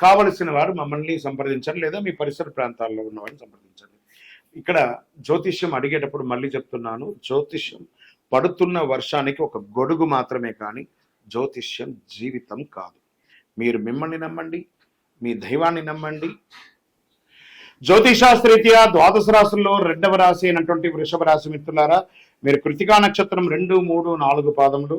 కావలసిన వారు మమ్మల్ని సంప్రదించండి లేదా మీ పరిసర ప్రాంతాల్లో ఉన్న వారిని సంప్రదించండి. ఇక్కడ జ్యోతిష్యం అడిగేటప్పుడు మళ్ళీ చెప్తున్నాను జ్యోతిష్యం పడుతున్న వర్షానికి ఒక గొడుగు మాత్రమే కానీ జ్యోతిష్యం జీవితం కాదు. మీరు మిమ్మల్ని నమ్మండి మీ దైవాన్ని నమ్మండి. జ్యోతిషాస్త్రీత్యా ద్వాదశ రాశుల్లో రెండవ రాశి అయినటువంటి వృషభ రాశి మిత్రులారా మీరు కృతికా నక్షత్రం రెండు మూడు నాలుగు పాదములు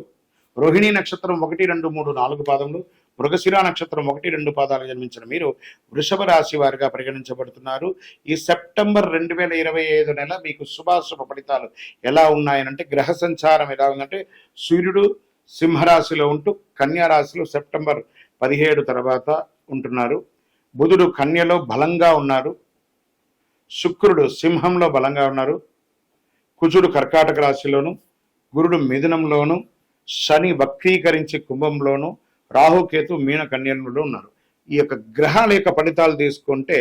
రోహిణీ నక్షత్రం ఒకటి రెండు మూడు నాలుగు పాదములు మృగశిర నక్షత్రం ఒకటి రెండు పాదాలు జన్మించిన మీరు వృషభ రాశి వారిగా పరిగణించబడుతున్నారు. ఈ సెప్టెంబర్ రెండు వేల ఇరవై ఐదు నెల మీకు శుభాశుభ ఫలితాలు ఎలా ఉన్నాయనంటే గ్రహ సంచారం ఎలా ఉందంటే సూర్యుడు సింహరాశిలో ఉంటూ కన్యా రాశిలో సెప్టెంబర్ పదిహేడు తర్వాత ఉంటున్నారు. బుధుడు కన్యలో బలంగా ఉన్నారు. శుక్రుడు సింహంలో బలంగా ఉన్నారు. కుజుడు కర్కాటక రాశిలోను గురుడు మిథునంలోను శని వక్రీకరించి కుంభంలోను రాహుకేతు మీనకన్యలో ఉన్నారు. ఈ యొక్క గ్రహాల యొక్క ఫలితాలు తీసుకుంటే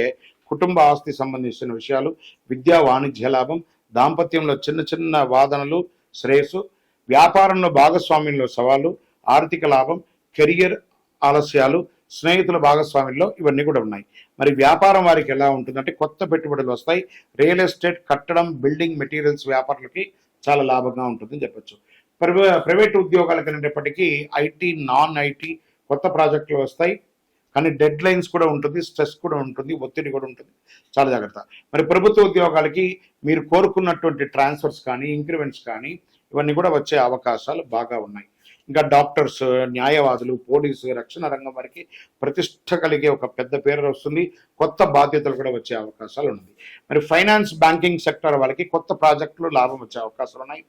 కుటుంబ ఆస్తి సంబంధించిన విషయాలు విద్యా వాణిజ్య లాభం దాంపత్యంలో చిన్న చిన్న వాదనలు శ్రేయస్సు వ్యాపారంలో భాగస్వామ్యంలో సవాళ్ళు ఆర్థిక లాభం కెరియర్ ఆలస్యాలు స్నేహితుల భాగస్వామ్యంలో ఇవన్నీ కూడా ఉన్నాయి. మరి వ్యాపారం వారికి ఎలా ఉంటుందంటే కొత్త పెట్టుబడులు వస్తాయి. రియల్ ఎస్టేట్ కట్టడం బిల్డింగ్ మెటీరియల్స్ వ్యాపారులకి చాలా లాభంగా ఉంటుందని చెప్పొచ్చు. ప్రైవేట్ ఉద్యోగాలకు అనేటప్పటికీ ఐటీ నాన్ ఐటీ కొత్త ప్రాజెక్టులు వస్తాయి. కానీ డెడ్ లైన్స్ కూడా ఉంటుంది స్ట్రెస్ కూడా ఉంటుంది ఒత్తిడి కూడా ఉంటుంది. చాలా జాగ్రత్త. మరి ప్రభుత్వ ఉద్యోగాలకి మీరు కోరుకున్నటువంటి ట్రాన్స్ఫర్స్ కానీ ఇంక్రిమెంట్స్ కానీ ఇవన్నీ కూడా వచ్చే అవకాశాలు బాగా ఉన్నాయి. ఇంకా డాక్టర్స్ న్యాయవాదులు పోలీసు రక్షణ రంగం వారికి ప్రతిష్ట కలిగే ఒక పెద్ద పేరు వస్తుంది. కొత్త బాధ్యతలు కూడా వచ్చే అవకాశాలు ఉన్నాయి. మరి ఫైనాన్స్ బ్యాంకింగ్ సెక్టర్ వాళ్ళకి కొత్త ప్రాజెక్టులు లాభం వచ్చే అవకాశాలు ఉన్నాయి.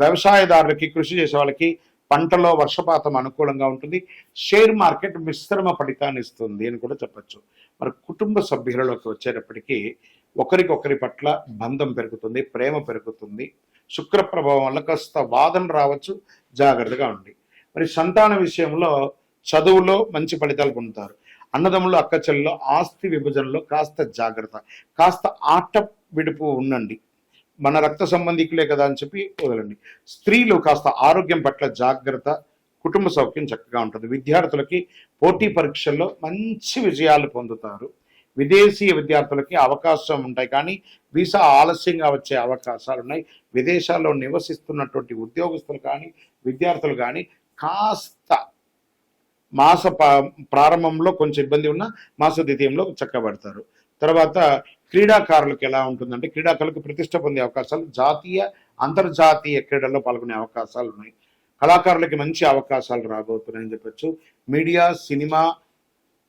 వ్యవసాయదారులకి కృషి చేసే వాళ్ళకి పంటలో వర్షపాతం అనుకూలంగా ఉంటుంది. షేర్ మార్కెట్ మిశ్రమ ఫలితాన్ని ఇస్తుంది అని కూడా చెప్పొచ్చు. మరి కుటుంబ సభ్యులలోకి వచ్చేటప్పటికీ ఒకరికొకరి పట్ల బంధం పెరుగుతుంది ప్రేమ పెరుగుతుంది. శుక్ర ప్రభావం వల్ల కాస్త వాదన రావచ్చు జాగ్రత్తగా ఉండి. మరి సంతాన విషయంలో చదువులో మంచి ఫలితాలు పొందుతారు. అన్నదమ్ములు అక్క ఆస్తి విభజనలో కాస్త జాగ్రత్త కాస్త ఆట విడుపు ఉండండి. మన రక్త సంబంధికులే కదా అని చెప్పి వదలండి. స్త్రీలు కాస్త ఆరోగ్యం పట్ల జాగ్రత్త కుటుంబ సౌఖ్యం చక్కగా ఉంటుంది. విద్యార్థులకి పోటీ పరీక్షల్లో మంచి విజయాలు పొందుతారు. విదేశీయ విద్యార్థులకి అవకాశం ఉంటాయి కానీ వీసా ఆలస్యంగా వచ్చే అవకాశాలు ఉన్నాయి. విదేశాల్లో నివసిస్తున్నటువంటి ఉద్యోగస్తులు కానీ విద్యార్థులు కానీ కాస్త మాస ప్రారంభంలో కొంచెం ఇబ్బంది ఉన్న మాస ద్వితీయంలో చక్కబడతారు. తర్వాత క్రీడాకారులకు ఎలా ఉంటుందంటే క్రీడాకారులకు ప్రతిష్ట పొందే అవకాశాలు జాతీయ అంతర్జాతీయ క్రీడల్లో పాల్గొనే అవకాశాలు ఉన్నాయి. కళాకారులకి మంచి అవకాశాలు రాబోతున్నాయని చెప్పొచ్చు. Media cinema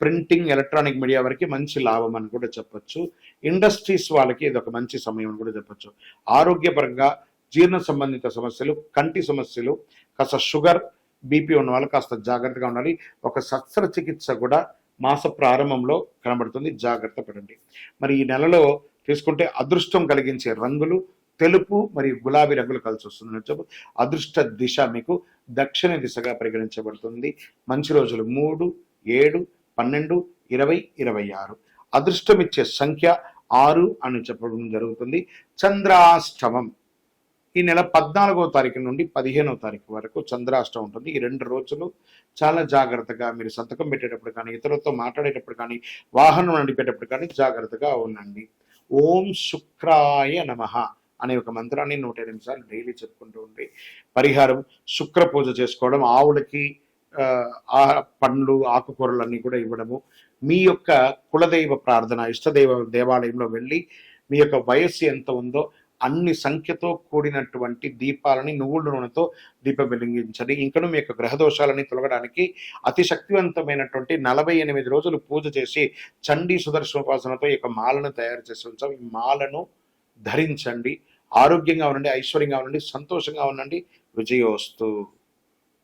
printing electronic media వరకు మంచి లాభం అని కూడా చెప్పొచ్చు. ఇండస్ట్రీస్ వాళ్ళకి ఇది ఒక మంచి సమయం అని కూడా చెప్పొచ్చు. ఆరోగ్యపరంగా జీర్ణ సంబంధిత సమస్యలు కంటి సమస్యలు కాస్త షుగర్ బీపీ ఉన్న వాళ్ళు కాస్త జాగ్రత్తగా ఉండాలి. ఒక శస్త్రచికిత్స కూడా మాస ప్రారంభంలో కనబడుతుంది. జాగ్రత్త పడండి. మరి ఈ నెలలో తీసుకుంటే అదృష్టం కలిగించే రంగులు తెలుపు మరియు గులాబీ రంగులు కలిసి వస్తుందని చెప్పు అదృష్ట దిశ మీకు దక్షిణ దిశగా పరిగణించబడుతుంది. మంచి రోజులు మూడు ఏడు పన్నెండు ఇరవై ఇరవై ఆరు. అదృష్టం ఇచ్చే సంఖ్య ఆరు అని చెప్పడం జరుగుతుంది. చంద్రాష్టమం. ఈ నెల పద్నాలుగో తారీఖు నుండి పదిహేనో తారీఖు వరకు చంద్రాష్టం ఉంటుంది. ఈ రెండు రోజులు చాలా జాగ్రత్తగా మీరు సంతకం పెట్టేటప్పుడు కానీ ఇతరులతో మాట్లాడేటప్పుడు కానీ వాహనం నడిపేటప్పుడు కానీ జాగ్రత్తగా ఉండండి. ఓం శుక్రాయ నమః అనే ఒక మంత్రాన్ని నూట ఎనిమిది సార్లు డైలీ చెప్పుకుంటూ ఉండి పరిహారం శుక్ర పూజ చేసుకోవడం ఆవులకి ఆ, పండ్లు ఆకుకూరలు కూడా ఇవ్వడము మీ యొక్క కులదైవ ప్రార్థన ఇష్టదైవ దేవాలయంలో వెళ్ళి మీ యొక్క వయస్సు ఎంత ఉందో అన్ని సంఖ్యతో కూడినటువంటి దీపాలని నువ్వుల నూనెతో దీపం వెలిగించండి. ఇంకను మీ యొక్క గ్రహ దోషాలని తొలగడానికి అతి శక్తివంతమైనటువంటి నలభై ఎనిమిది రోజులు పూజ చేసి చండీ సుదర్శనోపాసనతో ఈ యొక్క మాలను తయారు చేసి ఉంచాం. ఈ మాలను ధరించండి. ఆరోగ్యంగా ఉండండి ఐశ్వర్యంగా ఉండండి సంతోషంగా ఉండండి. విజయోస్తు.